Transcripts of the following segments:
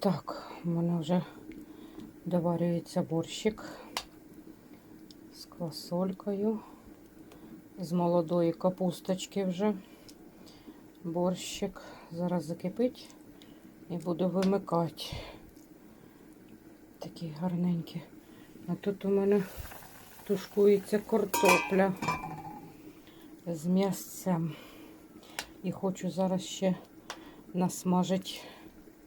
Так, у мене вже доварюється борщик з квасолькою, з молодої капусточки вже. Борщик зараз закипить і буду вимикати. Такі гарненькі. А тут у мене тушкується картопля з м'ясцем. І хочу зараз ще насмажити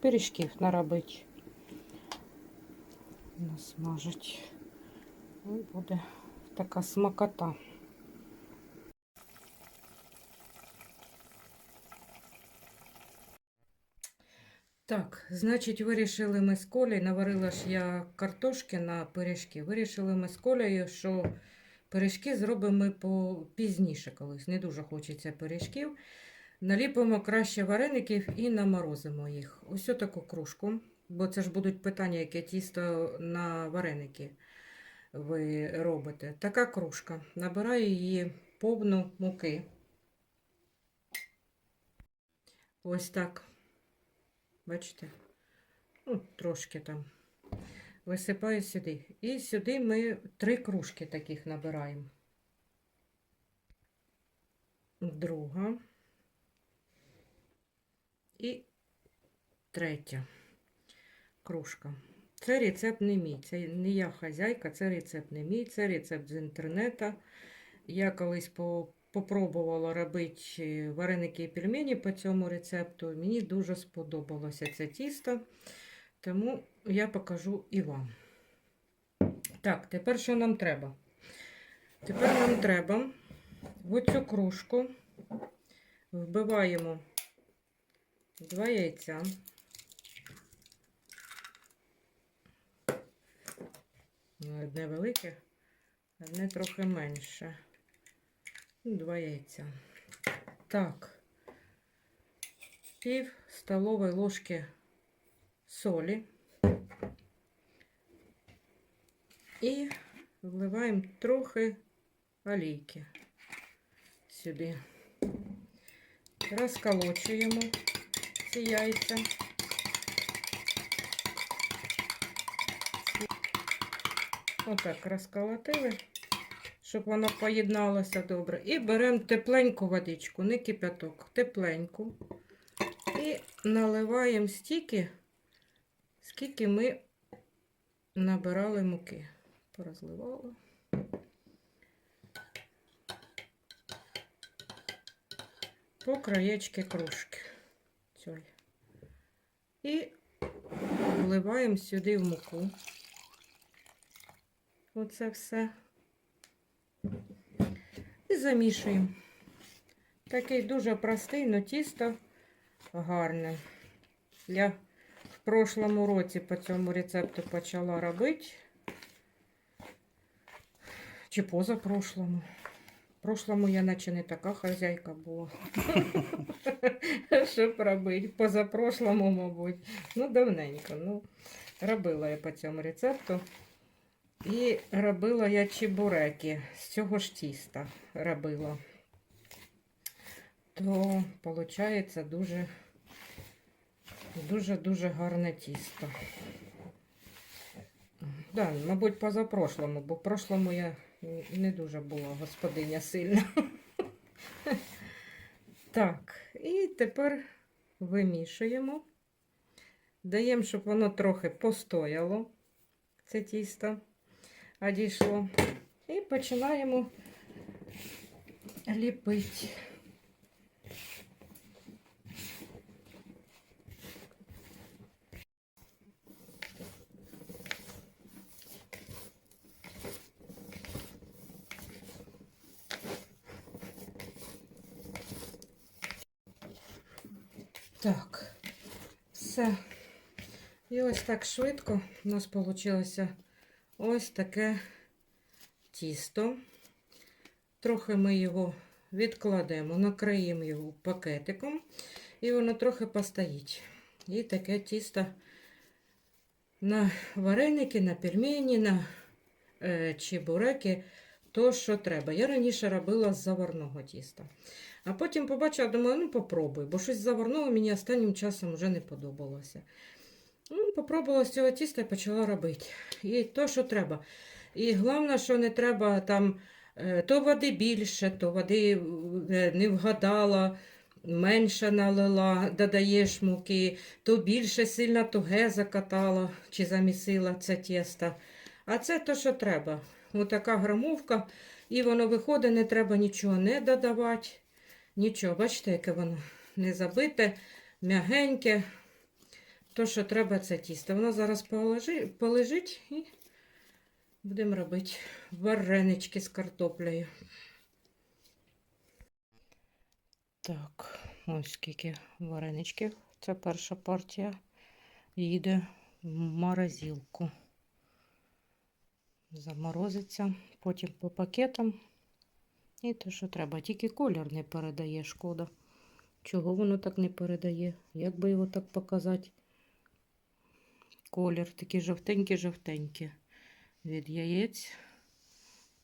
пиріжків наробити. Насмажить. І буде така смакота. Так, значить, вирішили ми з Колею, наварила ж я картошки на пиріжки. Вирішили ми з Колею, що пиріжки зробимо пізніше колись. Не дуже хочеться пиріжків. Наліпимо краще вареників і наморозимо їх. Ось таку кружку, бо це ж будуть питання, яке тісто на вареники ви робите. Така кружка. Набираю її повну муки. Ось так. Бачите? Ну, трошки там. Висипаю сюди. І сюди ми три кружки таких набираємо. Друга. І третя кружка. Це рецепт не мій. Це не я хазяйка, це рецепт не мій, це рецепт з інтернету. Я колись по, попробувала робити вареники і пельмені по цьому рецепту. Мені дуже сподобалося це тісто, тому я покажу і вам. Так, тепер що нам треба? Тепер нам треба в цю кружку вбиваємо два яйця. Ну, Одне велике, одне трохи менше. Ну, Два яйця. Так. Пів столової ложки солі. І вливаємо трохи олійки сюди. Розколочуємо ці яйця. Отак розколотили, щоб воно поєдналося добре. І беремо тепленьку водичку, не кипяток, тепленьку. І наливаємо стільки, скільки ми набирали муки. Порозливала. По краєчки кружки. Цієї. І вливаємо сюди в муку. Оце все. І замішуємо. Такий дуже простий, але тісто гарне. Я в прошлому році по цьому рецепту почала робити. Чи позапрошлому. Прошлому я наче не така хазяйка була. Щоб робити. Позапрошлому, мабуть. Ну, давненько. Ну, робила я по цьому рецепту. І робила я чебуреки з цього ж тіста робила. То, виходить, дуже дуже-дуже гарне тісто. Да, мабуть, позапрошлому, бо в прошлому я не дуже була господиня сильна. Так, і тепер вимішуємо. Даємо, щоб воно трохи постояло, це тісто одійшло. І починаємо ліпити. Так, все. І ось так швидко у нас вийшло ось таке тісто. Трохи ми його відкладемо, накриємо його пакетиком, і воно трохи постоїть. І таке тісто на вареники, на пельмені, на е, чебуреки, то, що треба. Я раніше робила з заварного тіста. А потім побачила, думаю, ну попробуй, бо щось заварного мені останнім часом вже не подобалося. Ну, попробувала з цього тіста і почала робити. І то, що треба. І головне, що не треба там е, то води більше, то води е, не вгадала, менше налила, додаєш муки, то більше сильно туге закатала чи замісила це тісто. А це то, що треба. Отака грамовка, і воно виходить, не треба нічого не додавати. Нічого, бачите, яке воно не забите, м'ягеньке. То, що треба, це тісто. Воно зараз полежи, полежить і будемо робити варенички з картоплею. Так, ось скільки вареничків. Це перша партія. Їде в морозилку. Заморозиться, потім по пакетам. І те, що треба. Тільки колір не передає, шкода. Чого воно так не передає? Як би його так показати? Колір такий жовтенький-жовтенький. Від яєць,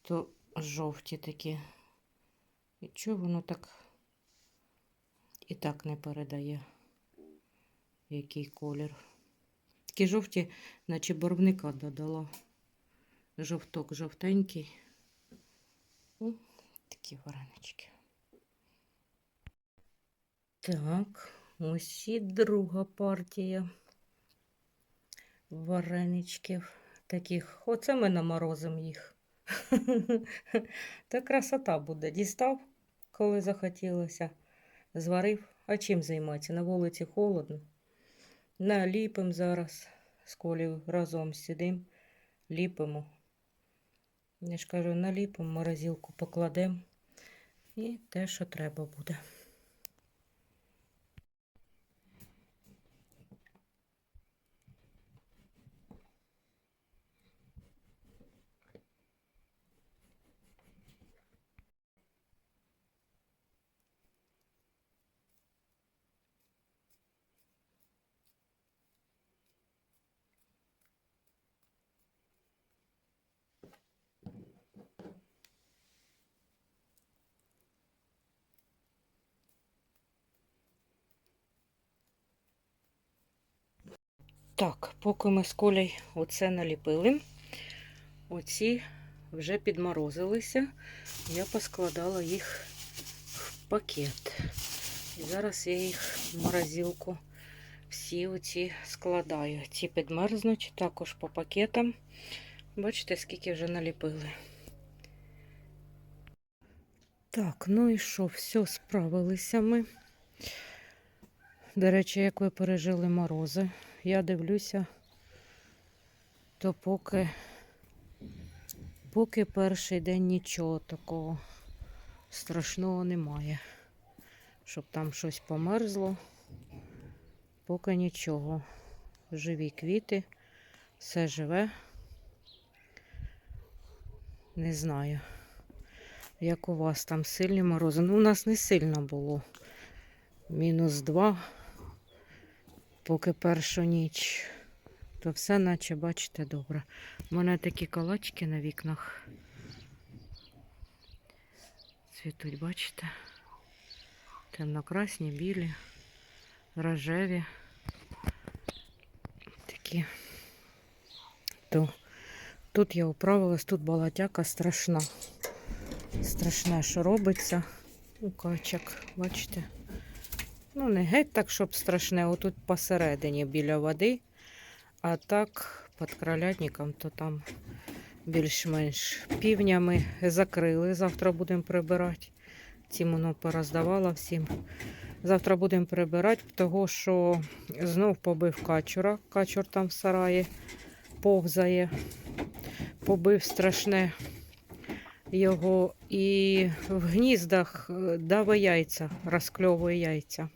то жовті такі. І чого воно так і так не передає, який колір. Такі жовті, наче барвника додала. Жовток жовтенький. Такі варенички. Так, ось і друга партія вареничків таких. Оце ми наморозимо їх. Та красота буде. Дістав, коли захотілося, зварив. А чим займатися? На вулиці холодно. Наліпимо зараз. З колів разом сидимо, ліпимо. Я ж кажу, наліпимо, морозилку покладемо. І те, що треба буде. Так, поки ми з колей оце наліпили, оці вже підморозилися. Я поскладала їх в пакет. І зараз я їх в морозилку всі оці складаю. Ці підмерзнуть також по пакетам. Бачите, скільки вже наліпили. Так, ну і що, все, справилися ми. До речі, як ви пережили морози, я дивлюся, то поки, поки перший день нічого такого страшного немає. Щоб там щось померзло, поки нічого. Живі квіти, все живе. Не знаю, як у вас там сильні морози. Ну, у нас не сильно було. Мінус два поки першу ніч, то все наче, бачите, добре. У мене такі калачки на вікнах. Цвітуть, бачите? Темнокрасні, білі, рожеві. Такі. То тут я управилась, тут балатяка страшна. Страшне, що робиться у качок, бачите? Ну, не геть так, щоб страшне, отут посередині біля води, а так під кролятником, то там більш-менш півнями закрили. Завтра будемо прибирати. Цим воно пороздавала всім. Завтра будемо прибирати, того що знов побив качура. Качур там в сараї повзає, побив страшне його і в гніздах е, даве яйця, розкльовує яйця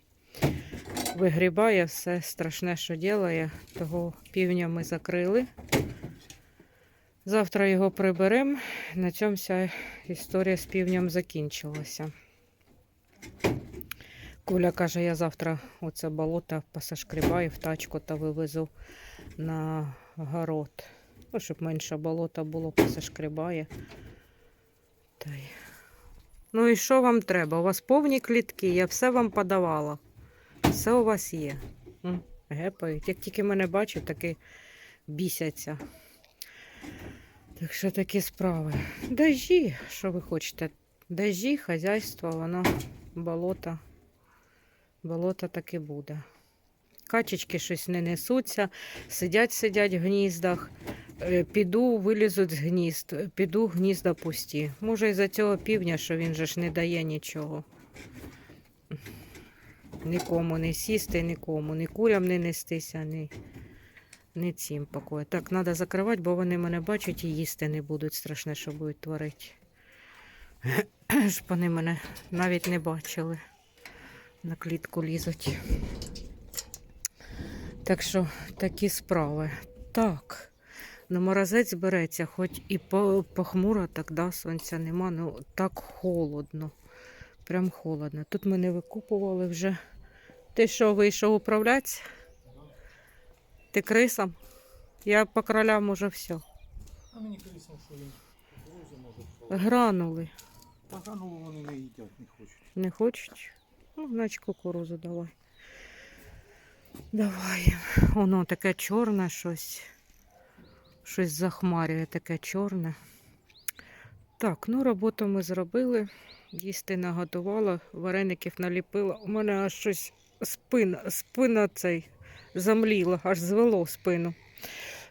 вигрібає все страшне, що ділає. Того півня ми закрили. Завтра його приберемо. На цьому вся історія з півнем закінчилася. Куля каже, я завтра оце болото посашкрібаю в тачку та вивезу на город. Ну, щоб менше болота було, посашкрібає. Ну і що вам треба? У вас повні клітки, я все вам подавала. Все у вас є. Гепають. Як тільки мене бачать, таки бісяться. Так що такі справи. Дажі, що ви хочете? Дажі, хазяйство, воно болото. Болото таки буде. Качечки щось не несуться, сидять, сидять в гніздах. Е, Піду, вилізуть з гнізд, піду, гнізда пусті. Може, із-за цього півня, що він же ж не дає нічого. Нікому не сісти, нікому, ні курям не нестися, ні, ні цим покою. Так, треба закривати, бо вони мене бачать і їсти не будуть. Страшне, що будуть творити. Ж вони мене навіть не бачили. На клітку лізуть. Так що такі справи. Так. На морозець береться, хоч і похмуро, так да, сонця нема, ну так холодно. Прям холодно. Тут ми не викупували вже. Ти що, вийшов управлятися? Ти крисом? Я по кролям уже все. А мені колісно, що він кукурузу може Гранули. Вони не їдять, не хочуть. Не хочуть? Ну, значить кукурузу давай. Давай. Воно таке чорне щось. Щось захмарює таке чорне. Так, ну роботу ми зробили. Їсти наготувала, вареників наліпила. У мене аж щось спина, спина цей замліла, аж звело спину.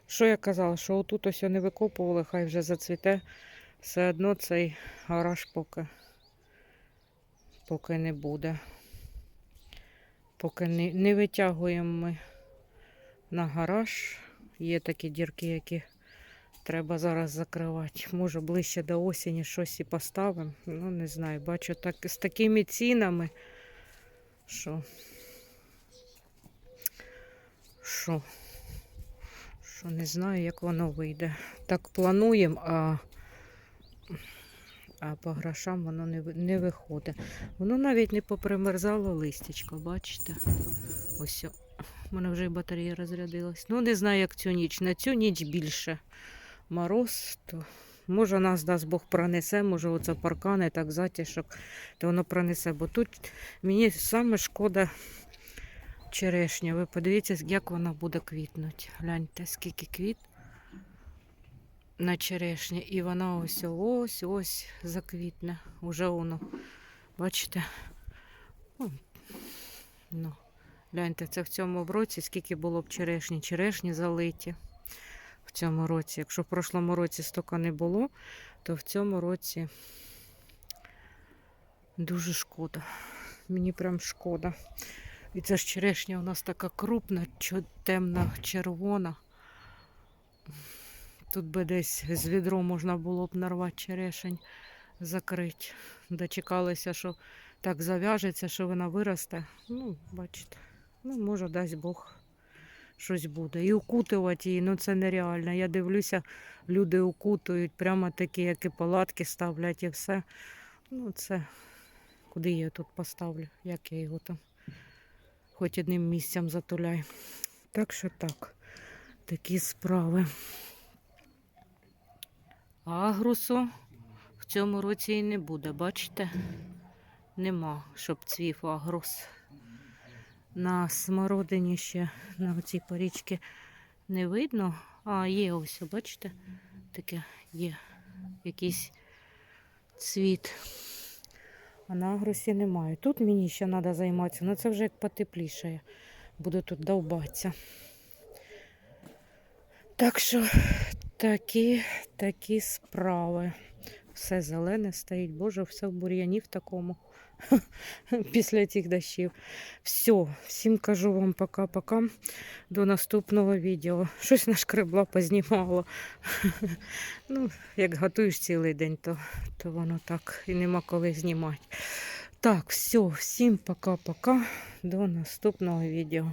Що я казала, що отут ось не викопували, хай вже зацвіте. Все одно цей гараж поки поки не буде. Поки не, не витягуємо ми на гараж. Є такі дірки, які треба зараз закривати. Може, ближче до осені щось і поставимо. Ну, не знаю. Бачу, так, з такими цінами, що. Що? Що не знаю, як воно вийде. Так плануємо, а, а по грошам воно не, не виходить. Воно навіть не попримерзало листячко, бачите? Ось. У мене вже і батарея розрядилась. Ну, не знаю, як цю ніч. На цю ніч більше мороз, то може нас дасть Бог пронесе, може оце паркани, так затішок, то воно пронесе. Бо тут мені саме шкода черешня. Ви подивіться, як вона буде квітнути. Гляньте, скільки квіт на черешні. І вона ось ось ось заквітне. Уже воно. Бачите? Ну, Ну, гляньте, це в цьому році скільки було б черешні. Черешні залиті цьому році. Якщо в прошлому році стільки не було, то в цьому році дуже шкода. Мені прям шкода. І ця ж черешня у нас така крупна, темна, червона. Тут би десь з відро можна було б нарвати черешень, закрити. Дочекалися, що так зав'яжеться, що вона виросте. Ну, бачите, ну, може, дасть Бог щось буде. І укутувати її, ну це нереально. Я дивлюся, люди укутують, прямо такі, як і палатки ставлять і все. Ну, це куди я тут поставлю, як я його там хоч одним місцем затуляю. Так що так, такі справи. Агрусу в цьому році і не буде, бачите? Нема, щоб цвів агрус. На смородині ще на цій порічці не видно. А, є ось, бачите? Таке є якийсь цвіт. А на агрусі немає. Тут мені ще треба займатися, але це вже як потеплішає. Буду тут довбатися. Так що такі, такі справи. Все зелене стоїть. Боже, все в бур'яні в такому після цих дощів. Все, всім кажу вам пока-пока. До наступного відео. Щось нашкребла, познімала. ну, як готуєш цілий день, то, то воно так і нема коли знімати. Так, все, всім пока-пока. До наступного відео.